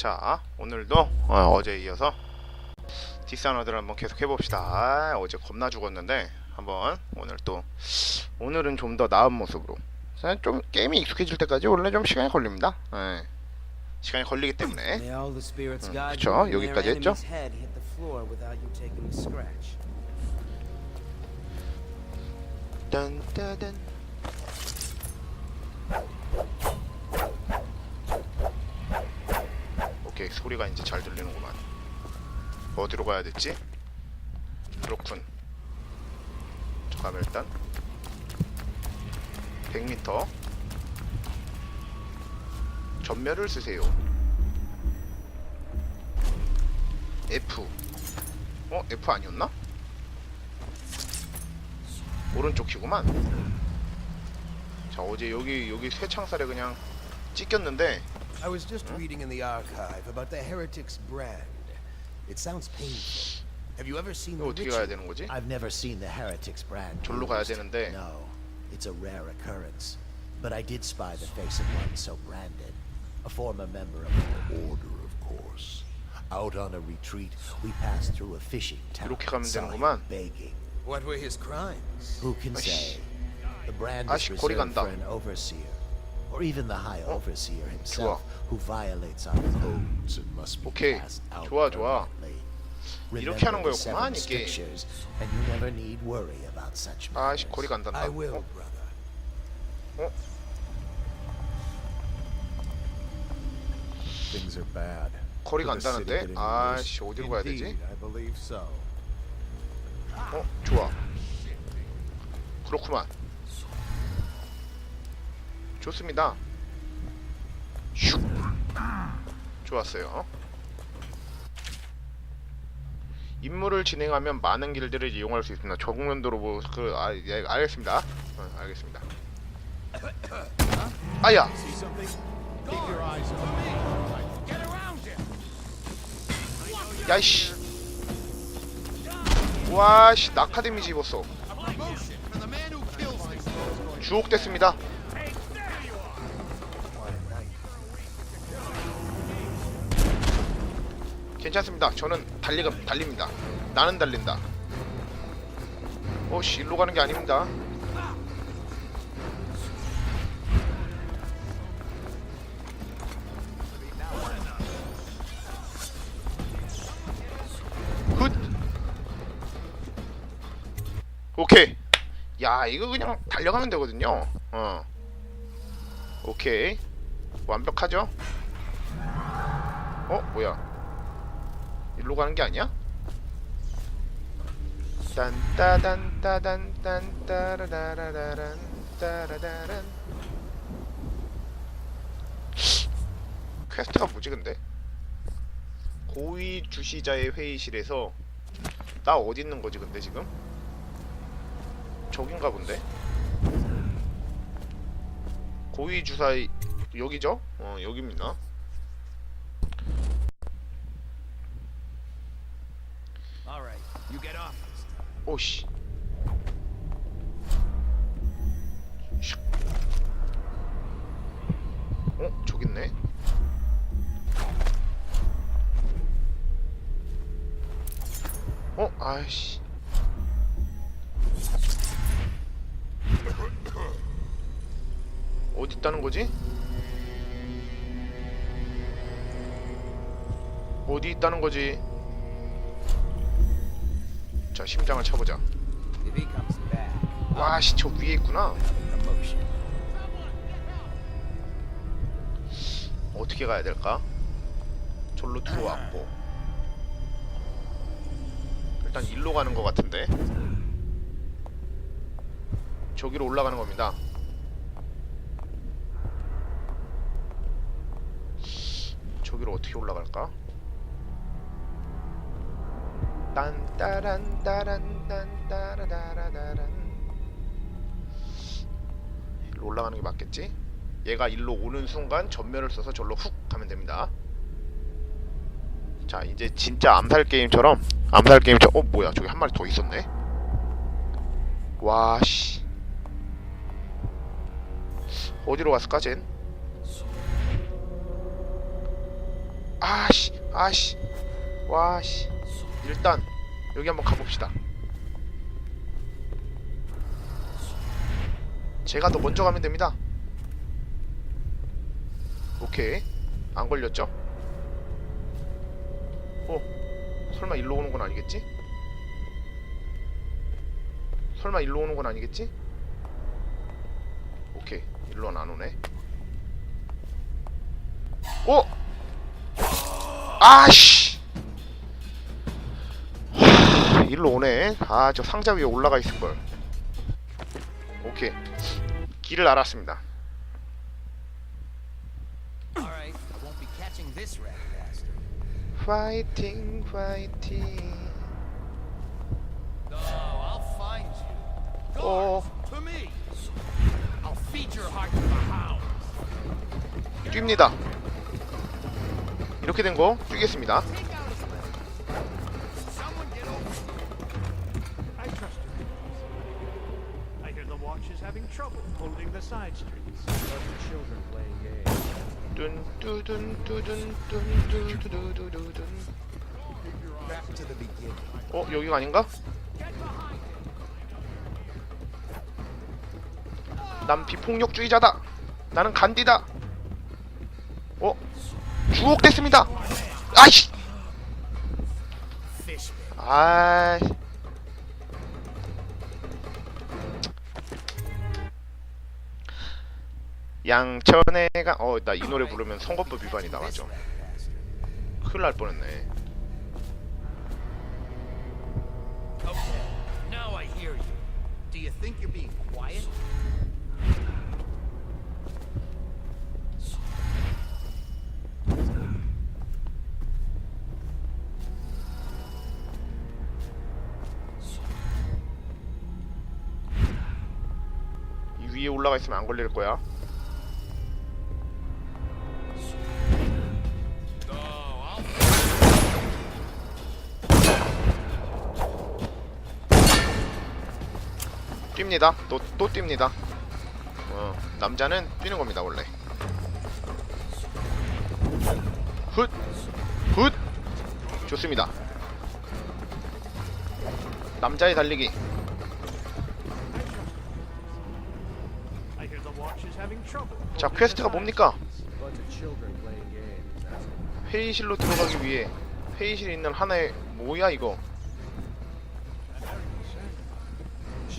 자 오늘도 어, 제 이어서 디스아너들 한번 계속 해봅시다. 아, 어제 겁나 죽었는데 한번 오늘 또 오늘은 좀 더 나은 모습으로. 자, 좀 게임이 익숙해질 때까지 원래 좀 시간이 걸립니다. 예. 시간이 걸리기 때문에. 음, 그쵸, 여기까지 했죠? 딴따단 오케이 소리가 이제 잘 들리는구만 어디로 가야 됐지? 그렇군 잠깐만 일단 100m 전멸을 쓰세요 F 어? F 아니었나? 오른쪽 키구만. 자 어제 여기 여기 쇠창살에 그냥 찢겼는데 I was just reading in the archive about the heretic's brand. It sounds painful. Have you ever seen 이거 the 어떻게 가야 ritual? 되는 거지? I've never seen the heretic's brand. 절로 가야 used. 되는데. No, it's a rare occurrence. But I did spy the face of one so branded. A former member of the order, of course. Out on a retreat, we passed through a fishing town. 이렇게 가면 saw him 되는구만. begging. What were his crimes? Who can 아이씨. say? The brand 아이씨, is 거리 reserved 간다. for an overseer, or even the high 어? overseer 좋아. himself, who violates our codes and must be 오케이. cast out 좋아, 좋아. permanently. 이렇게 하는 Remember the 거였구만, seven 이게. strictures, and you never need worry about such 아씨 matters. 거리가 안 닿는다. I will, 어? brother. Things are bad. 거리가 안 For the city 닿는데? getting worse. 아씨 어디로 가야 되지? Indeed, I believe so. 어 좋아. 그렇구만. 좋습니다. 슉. 좋았어요. 임무를 진행하면 많은 길들을 이용할 수 있습니다. 적응면도로 뭐 그 아, 예, 알겠습니다. 어, 알겠습니다. 아야. 야이씨. 와씨 낙하 데미지 입었어. 주옥됐습니다. 괜찮습니다. 저는 달리가 달립니다. 나는 달린다. 어씨 일로 가는 게 아닙니다. 굿. 오케이. 야 이거 그냥 달려가면 되거든요. 어. 오케이. 완벽하죠? 어 뭐야? 일로 가는 게 아니야? 딴따단 따단 딴 따라라라란 따라라란 퀘스트가 뭐지 근데? 고위 주시자의 회의실에서 나 어디 있는 거지 근데 지금? 저긴가 본데? 고위 주사 여기죠? 어 여기입니다. All right, you get off. 오씨. 슉. 어 저기 있네. 어 아이씨. 어디 있다는 거지? 어디 있다는 거지? 자 심장을 쳐보자. 와씨 저 위에 있구나. 어떻게 가야 될까? 절로 들어왔고 일단 일로 가는 것 같은데 저기로 올라가는 겁니다. 저기로 어떻게 올라갈까? 딴따란 따란 딴따라라라란 일로 올라가는 게 맞겠지? 얘가 일로 오는 순간 전멸을 써서 절로 훅 가면 됩니다. 자 이제 진짜 암살 게임처럼 암살 게임처럼 어 뭐야 저기 한 마리 더 있었네. 와씨 어디로 갔을까 쟨? 아씨 아씨 와씨 일단 여기 한번 가봅시다. 제가 더 먼저 가면 됩니다. 오케이. 안 걸렸죠? 어 설마 일로 오는 건 아니겠지? 설마 일로 오는 건 아니겠지? 오케이. 일로는 안 오네. 오 아씨 일로 오네 아 저 상자 위에 올라가 있을걸 오케이 길을 알았습니다. 파이팅 파이팅. 어. 뜁니다 이렇게 된 거 뛰겠습니다 having trouble holding the side streets. children playing games. 뚠뚜둔 뚜둔 뚠뚜두두두두둔 Back to the beginning. 어 여기가 아닌가? 난 비폭력주의자다. 나는 간디다. 어? 주옥 됐습니다. 아이씨. 아이. 양천에가 어 나 이 노래 부르면 선거법 위반이 나가죠. 큰일 날 뻔했네. 이 위에 올라가 있으면 안 걸릴 거야. 뜁니다. 또, 또 뜁니다. 어, 남자는 뛰는 겁니다, 원래. 훗! 훗! 좋습니다. 남자의 달리기. 자, 퀘스트가 뭡니까? 회의실로 들어가기 위해 회의실에 있는 하나의 뭐야 이거?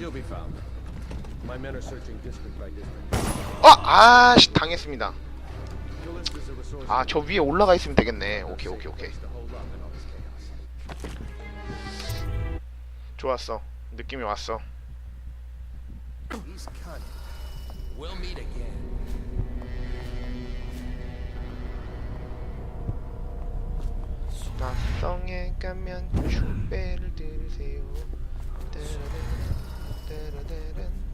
She'll be found. 아, 아씨 당했습니다. 아, 저 위에 올라가 있으면 되겠네. 오케이, 오케이, 오케이. 좋았어. 느낌이 왔어. He's cunning. We'll meet again. 낙성에 가면 축배를 들으세요. 따라란, 따라란.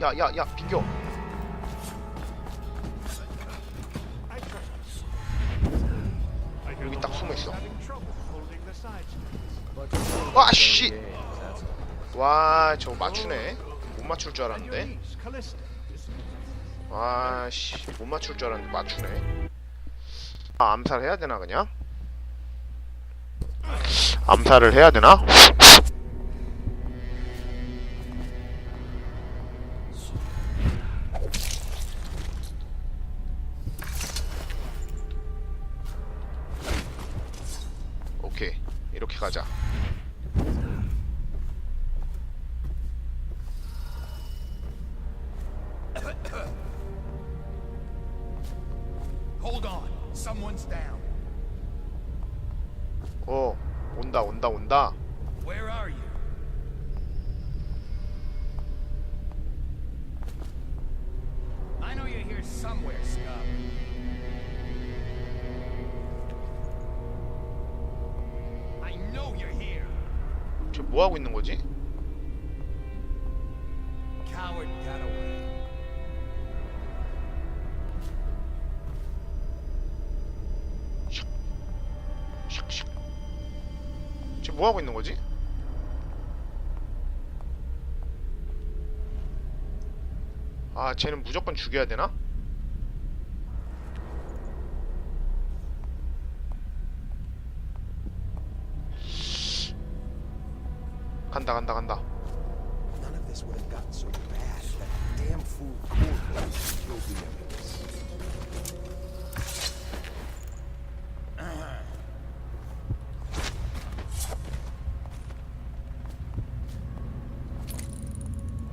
야, 야, 야, 비켜. I trust you. I hear 여기 딱 watch 숨어 is 있어. having trouble holding the side streets. Bunch of children 와, 저거 맞추네. 못 맞출 줄 알았는데. knees, Callista. 와, 씨, 못 맞출 줄 알았는데 맞추네. 아, 암살해야 되나 그냥? 암살을 해야 되나? Somewhere, Scum. I know you're here. 저뭐 하고 있는 거지? Coward got away. 샥샥. 지금 뭐 하고 있는 거지? 아 쟤는 무조건 죽여야 되나? 간다 간다 간다.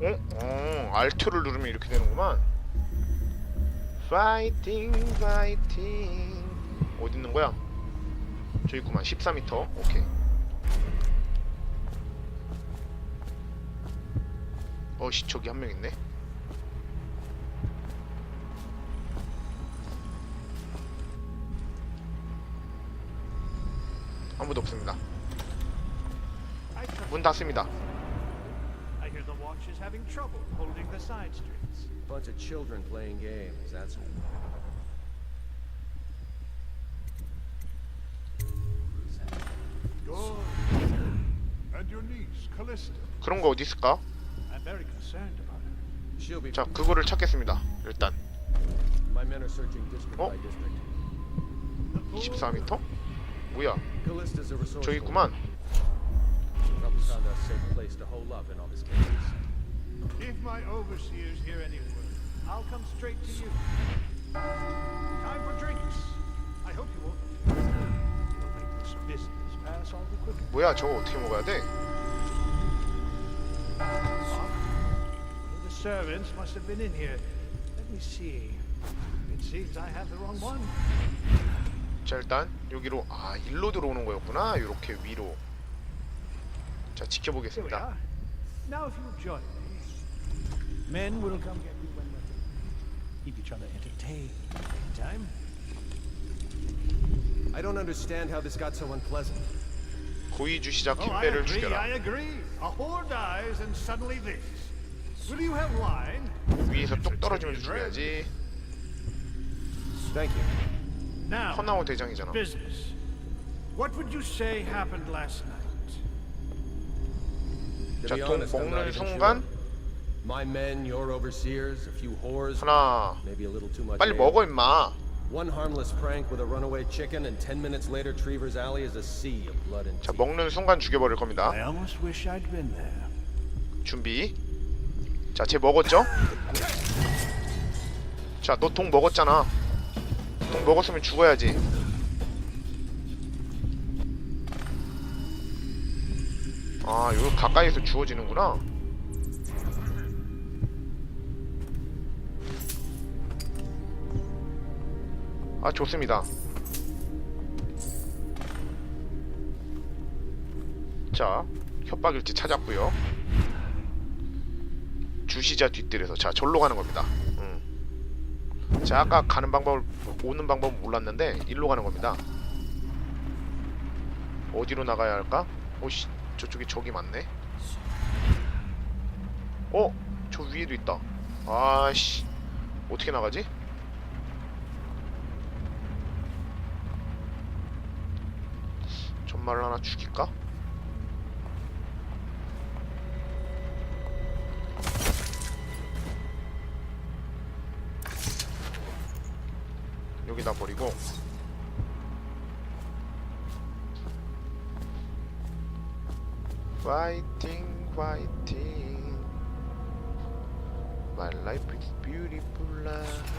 어? 어 알트를 누르면 이렇게 되는구만 파이팅 파이팅 어디 있는 거야? 저기 있구만 14m 오케이 어씨 저기 한 명 있네 아무도 없습니다 문 닫습니다. Bunch of children playing games, that's all. 그런 거 어디 있을까? 자 그거를 찾겠습니다 일단 My men are searching district Oh. by district. 24m? 뭐야 Callista's a resourceful. 저기 있구만 Probably found a safe place to hole up in all his cases. If my overseers hear any word, I'll come straight to you. Time for drinks. I hope you won't. It'll make this business pass all the quicker. 뭐야 저거 어떻게 먹어야 돼? One of the servants must have been in here. Let me see. It seems I have the wrong one. 자 일단 여기로 아 일로 들어오는 거였구나 이렇게 위로 자 Here we 지켜보겠습니다 are. Now, if you'll join me, men will come get you when we're keep each other entertained. Meantime, I don't understand how this got so unpleasant. 고의 주시자 oh, I 킴배를 agree. 죽여라 I agree. A whore dies, and suddenly this. 위에서 똑 떨어지면 죽여야지 Thank you. Now, 허나오 대장이잖아 business. What would you say happened last night? 자, not 먹는 순간. My men, your overseers, a few whores, 하나 maybe a little too much. 빨리. 먹어 임마 One harmless prank with a runaway chicken, and ten minutes later, Trevor's Alley is a sea of blood and 자 teeth. 먹는 순간 죽여버릴 겁니다 I almost wish I'd been there. 준비 자 쟤 먹었죠? 자 너 동 먹었잖아. 동 먹었으면 죽어야지. 아 여기 가까이서 주워지는구나. 아 좋습니다. 자 협박일지 찾았고요 주시자 뒷뜰에서 자 절로 가는 겁니다. 음. 자 아까 가는 방법을 오는 방법은 몰랐는데 일로 가는 겁니다. 어디로 나가야 할까? 오씨 저쪽에 적이 많네. 어? 저 위에도 있다. 아씨 어떻게 나가지? 전말을 하나 죽일까? 여기다 버리고. 파이팅 파이팅 My life is beautiful. life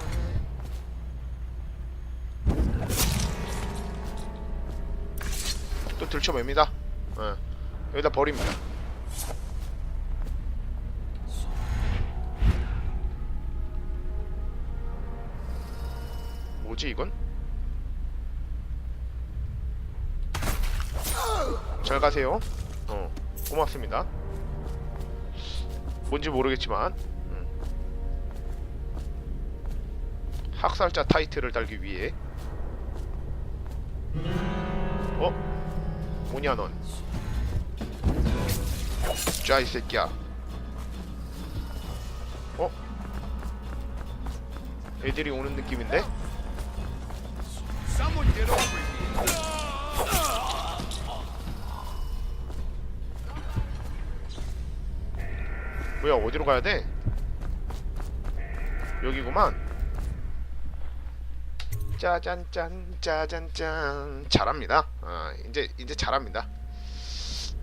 또 들춰맵니다. 어. 여기다 버립니다 뭐지 이건? 잘 가세요. 어, 고맙습니다. 뭔지 모르겠지만 음. 학살자 타이틀을 달기 위해 어? 뭐냐 넌? 자 이 새끼야. 어? 애들이 오는 느낌인데? 뭐야 어디로 가야 돼? 여기구만. 짜잔짠 짜잔짠. 잘합니다. 어, 이제 이제 잘합니다.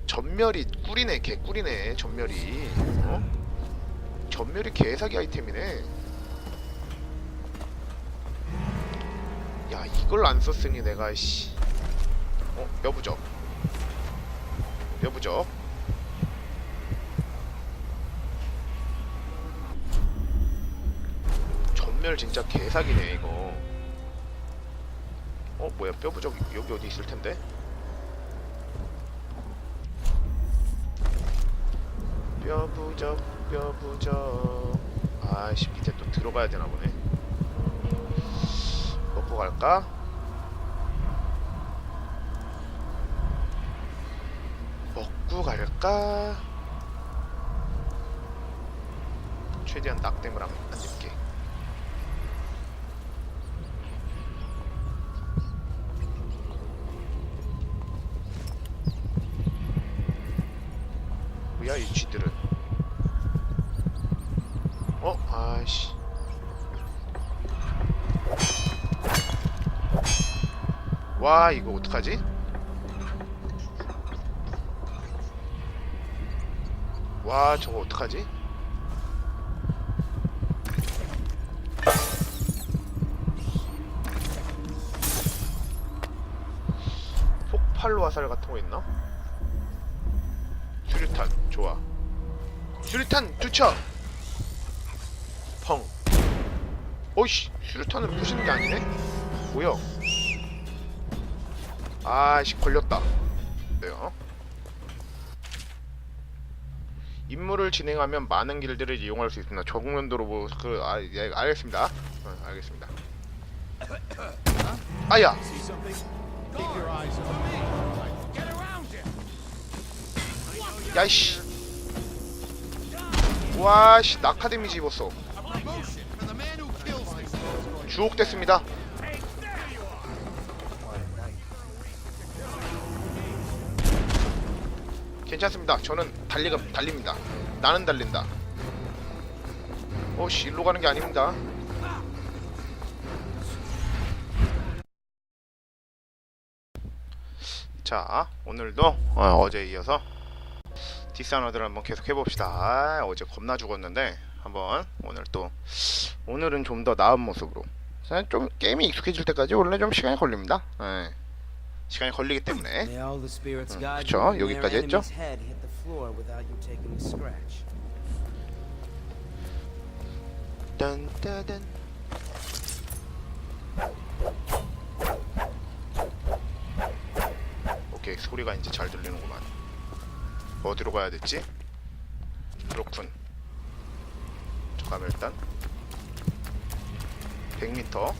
전멸이 꿀이네 개꿀이네 전멸이. 어? 전멸이 개사기 아이템이네 야 이걸 안 썼으니 내가 씨. 어? 뼈부적 뼈부적 전멸 진짜 개사기네 이거. 어 뭐야 뼈부적 여기 어디 있을 텐데? 뼈부적 뼈부적 아씨 밑에 또 들어가야 되나 보네 먹고 갈까? 먹고 갈까? 최대한 낙댐을 안, 안 입게 뭐야 이 쥐들은 어? 아이씨 와 이거 어떡하지? 와 저거 어떡하지? 폭발로 화살 같은 거 있나? 수류탄 좋아 수류탄 투척 펑 오이씨 수류탄을 부시는 게 아니네 뭐야 아씨 걸렸다 네요 임무를 진행하면 많은 길들을 이용할 수 있습니다 적응면도로 뭐 그 아, 예, 알겠습니다 어, 알겠습니다 아야. 야이씨 와씨 낙하 데미지 입었어. 주옥됐습니다 괜찮습니다. 저는 달리가 달립니다. 나는 달린다. 어씨 일로 가는 게 아닙니다. 자 오늘도 어, 제 이어서 디스아너드를 한번 계속 해봅시다. 아, 어제 겁나 죽었는데 한번 오늘 또 오늘은 좀 더 나은 모습으로. 자, 좀 게임이 익숙해질 때까지 원래 좀 시간이 걸립니다. 예. 시간이 걸리기 때문에 음, 그쵸, 여기까지 했죠? 딴따단 오케이 소리가 이제 잘 들리는구만 어디로 가야 됐지? 그렇군 잠깐만 일단 100m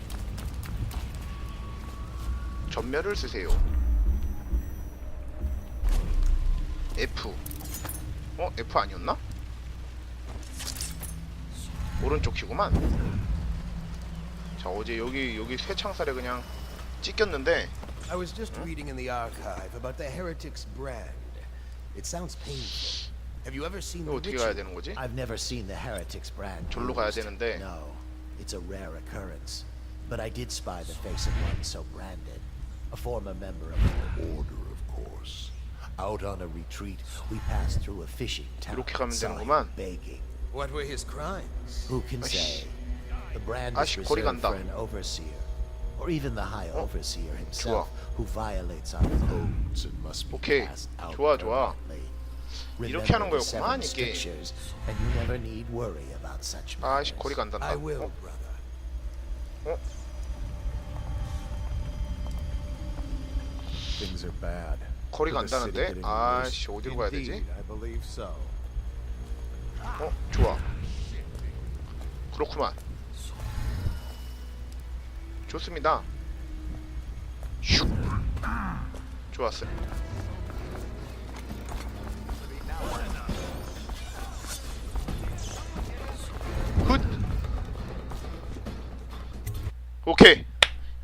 전멸을 쓰세요 F 어? F 아니었나? 오른쪽 키구만 자 어제 여기 여기 쇠창살에 그냥 찍혔는데 I was just reading in the archive about the heretic's brand. It sounds painful. Have you ever seen 이거 the 어떻게 가야 ritual? 되는 거지? I've never seen the heretic's brand. 절로 가야 used. 되는데. No, it's a rare occurrence. But I did spy the face of one so branded. A former member of the order, of course. Out on a retreat, we passed through a fishing town. 이렇게 가면 and saw him 되는구만. begging. What were his crimes? Who can 아이씨. say? The brand 아이씨, is 거리 reserved 간다. for an overseer, or even the high 어? overseer himself, 좋아. who violates our codes and must be 오케이. cast out 좋아, 좋아. permanently. 이렇게 하는 Remember the 거였구만, seven 이게. strictures, and you never need worry about such 아씨 matters. 거리 간단다 I will, 어? Things are bad. 거리 간다는데? 아씨 어디로 가야 되지? Indeed, I believe so. 어? 좋아 그렇구만 좋습니다 슉 좋았어요 굿 오케이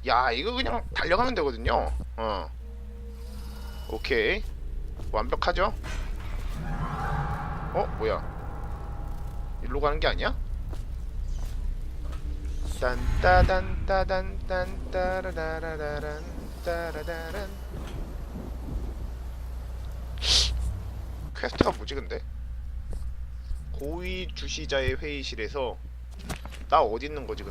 야 이거 그냥 달려가면 되거든요 어 오케이 완벽하죠 어 뭐야 일로 가는 게 아니야? 딴따단 따단 딴 따라라라란 따라다란 퀘스트가 뭐지 근데? 고위 주시자의 회의실에서 나 어디 있는 거지 근데?